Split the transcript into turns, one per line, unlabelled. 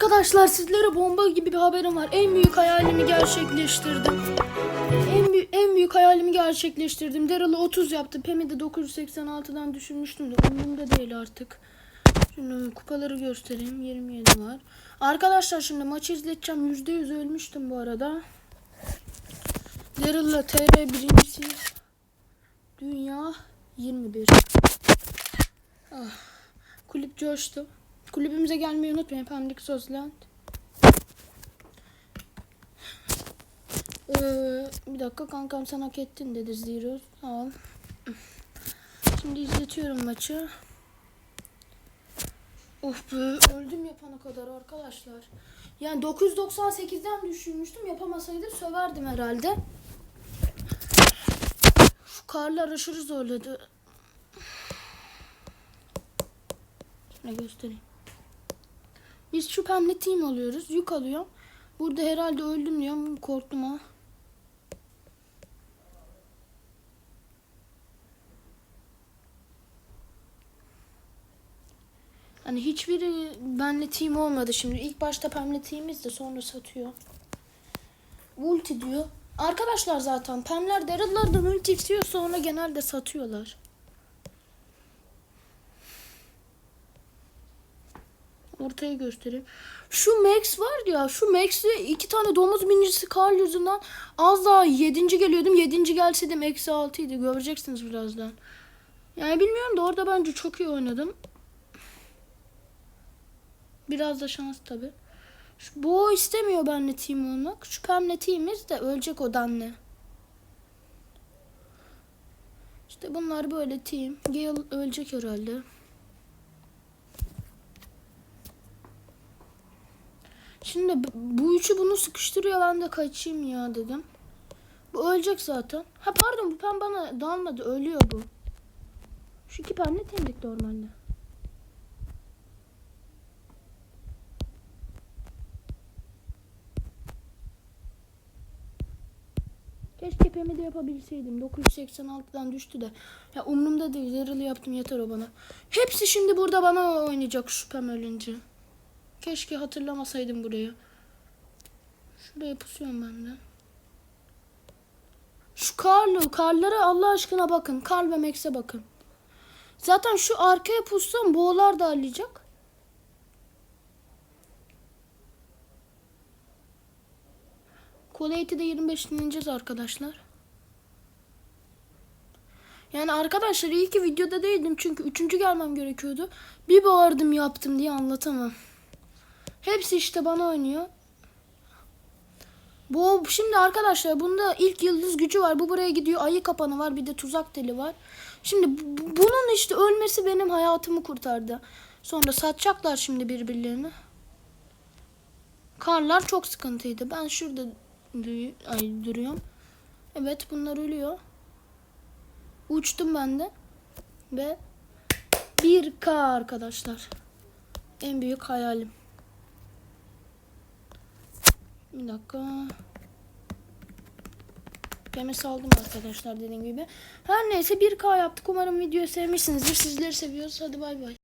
Arkadaşlar sizlere bomba gibi bir haberim var. En büyük hayalimi gerçekleştirdim. En, bü- en büyük hayalimi gerçekleştirdim. Daryl'ı 30 yaptı. Pem'i de 986'dan düşürmüştüm de. Umurumda değil artık. Şimdi kupaları göstereyim. 27 var. Arkadaşlar şimdi maçı izleteceğim. %100 ölmüştüm bu arada. Daryl'la TR birincisi. Dünya 21. Ah. Kulüp coştu. Kulübümüze gelmeyi unutmayın. Pemlik Sosland. Ee, bir dakika kankam sen hak ettin dedi Zero. Ol. Şimdi izletiyorum maçı. Of be öldüm yapana kadar arkadaşlar. Yani 998'den düşürmüştüm. Yapamasaydım söverdim herhalde. Şu karlar aşırı zorladı. Ne göstereyim. Biz şu pembe team alıyoruz. Yük alıyorum. Burada herhalde öldüm diyorum. Korktum ha. Hani hiçbiri benle team olmadı şimdi. İlk başta pembe team'iz de sonra satıyor. Ulti diyor. Arkadaşlar zaten pemler Daryl'lardan ulti istiyor sonra genelde satıyorlar. Ortaya göstereyim. Şu Max var ya şu Max'le iki tane domuz binicisi Karl yüzünden az daha yedinci geliyordum. Yedinci gelseydim eksi altıydı. Göreceksiniz birazdan. Yani bilmiyorum da orada bence çok iyi oynadım. Biraz da şans tabi. Bu istemiyor benle team olmak. Şu Pam'le team'iz de ölecek o Danle. İşte bunlar böyle team. Gale ölecek herhalde. Şimdi bu üçü bunu sıkıştırıyor ben de kaçayım ya dedim. Bu ölecek zaten. Ha pardon bu pen bana dalmadı ölüyor bu. Şu iki pen ne temdik normalde. Keşke Pem'i de yapabilseydim. 986'dan düştü de. Ya umurumda değil. Yarılı yaptım yeter o bana. Hepsi şimdi burada bana oynayacak şu Pem ölünce. Keşke hatırlamasaydım burayı. Şuraya pusuyorum ben de. Şu Karlı, karlara Allah aşkına bakın. Karl ve Max'e bakın. Zaten şu arkaya pussam boğular da alacak. Collate'i de 25 dinleyeceğiz arkadaşlar. Yani arkadaşlar iyi ki videoda değildim çünkü üçüncü gelmem gerekiyordu. Bir bağırdım yaptım diye anlatamam. Hepsi işte bana oynuyor. Bu şimdi arkadaşlar bunda ilk yıldız gücü var. Bu buraya gidiyor. Ayı kapanı var. Bir de tuzak teli var. Şimdi bu- bunun işte ölmesi benim hayatımı kurtardı. Sonra satacaklar şimdi birbirlerini. Karlar çok sıkıntıydı. Ben şurada ay, duruyorum. Evet bunlar ölüyor. Uçtum ben de. Ve 1K arkadaşlar. En büyük hayalim. Bir dakika. Pem'i saldım arkadaşlar dediğim gibi. Her neyse 1K yaptık. Umarım videoyu sevmişsinizdir. Sizleri seviyoruz. Hadi bay bay.